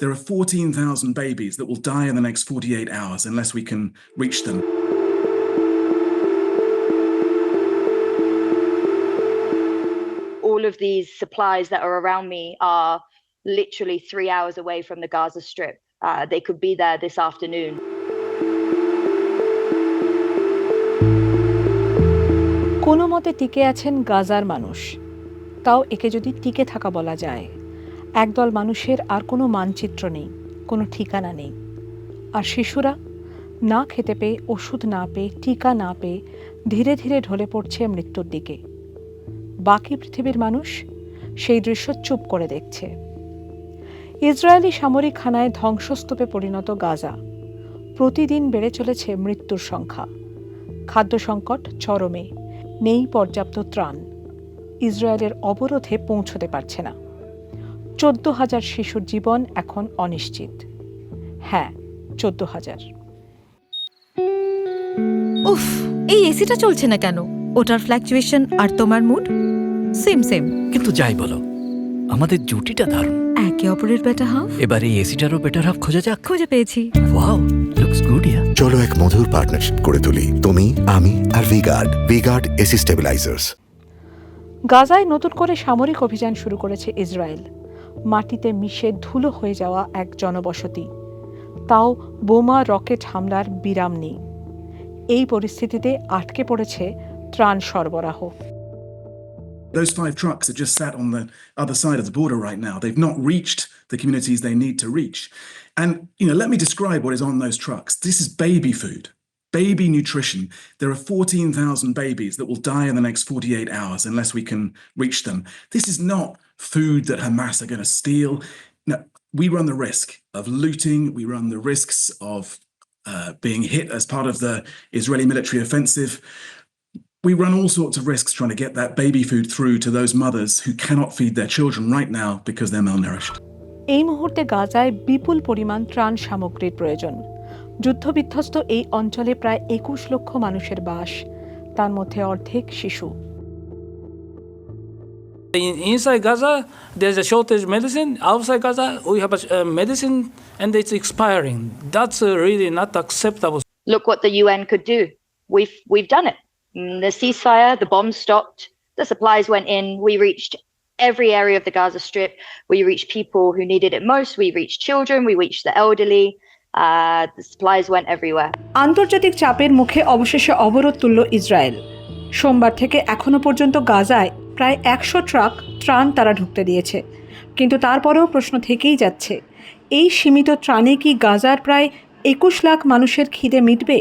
There are 14,000 babies that will die in the next 48 hours unless we can reach them. all of these supplies that are around me are literally three hours away from the Gaza Strip. Uh, they could be there this afternoon. কোনো মতে টিকে আছেন গাজার মানুষ তাও একে যদি টিকে থাকা বলা যায় একদল মানুষের আর কোনো মানচিত্র নেই, কোনো ঠিকানা নেই। আর শিশুরা না খেতে পেয়ে, ওষুধ না পেয়ে, টিকা না পেয়ে ধীরে ধীরে ঢলে পড়ছে মৃত্যুর দিকে। বাকি পৃথিবীর মানুষ সেই দৃশ্য চুপ করে দেখছে। ইসরায়েলি সামরিক হানায় ধ্বংসস্তূপে পরিণত গাজা। প্রতিদিন বেড়ে চলেছে মৃত্যুর সংখ্যা। খাদ্য সংকট, চরমে নেই পর্যাপ্ত ত্রাণ। ইসরায়েলের অবরোধে পৌঁছতে পারছে না। চোদ্দ হাজার শিশুর জীবন এখন অনিশ্চিত। হ্যাঁ চোদ্দ হাজার। উফ এই এসিটা চলছে না কেন? ওটার ফ্ল্যাকচুয়েশন আর তোমার মুড সেম সেম কিন্তু যাই বলো আমাদের জুটিটা দারুণ। একে অপরের বেটা হাফ এবার এই এসিটারও বেটার হাফ খোঁজা যাক। খুঁজে পেয়েছি। ওয়াও লুকস গুড ইয়া চলো এক মধুর পার্টনারশিপ করে তুলি তুমি আমি আর V Guard V Guard AC stabilisers গাজায় নতুন করে সামরিক অভিযান শুরু করেছে ইসরায়েল। মাটিতে মিশে ধুলো হয়ে যাওয়া এক জনবসতি তাও বোমা রকেট হামলার বিরাম নেই এই পরিস্থিতিতে আটকে পড়েছে ত্রাণ সরবরাহ Those five trucks are just sat on the other side of the border right now. They've not reached the communities they need to reach. And, you know, let me describe what is on those trucks. This is baby food, baby nutrition. There are 14,000 babies that will die in the next 48 hours unless we can reach them. This is not food that Hamas are going to steal. No, we run the risk of looting. We run the risks of uh, being hit as part of the Israeli military offensive. We run all sorts of risks trying to get that baby food through to those mothers who cannot feed their children right now because they're malnourished. এই মুহূর্তে গাজায় বিপুল পরিমাণ ত্রাণ সামগ্রীর প্রয়োজন যুদ্ধবিধ্বস্ত এই অঞ্চলে প্রায় একুশ লক্ষ মানুষের বাস তার মধ্যে অর্ধেক শিশু In, inside Gaza, there's a shortage of medicine. Outside Gaza, we have a uh, medicine and it's expiring. That's uh, really not acceptable. Look what the UN could do. We've we've done it. Mm, The ceasefire, the bombs stopped, the supplies went in. We reached every area of the Gaza Strip. We reached people who needed it most. We reached children. We reached the elderly. Uh, the supplies went everywhere. আন্তর্জাতিক চাপের মুখে অবশেষে অবরোধ তুলল Israel সোমবার থেকে এখনও পর্যন্ত গাজায় প্রায় একশো ট্রাক ত্রাণ তারা ঢুকতে দিয়েছে। কিন্তু তারপরেও প্রশ্ন থেকেই যাচ্ছে, এই সীমিত ত্রাণে কি গাজার প্রায় একুশ লাখ মানুষের খিদে মিটবে?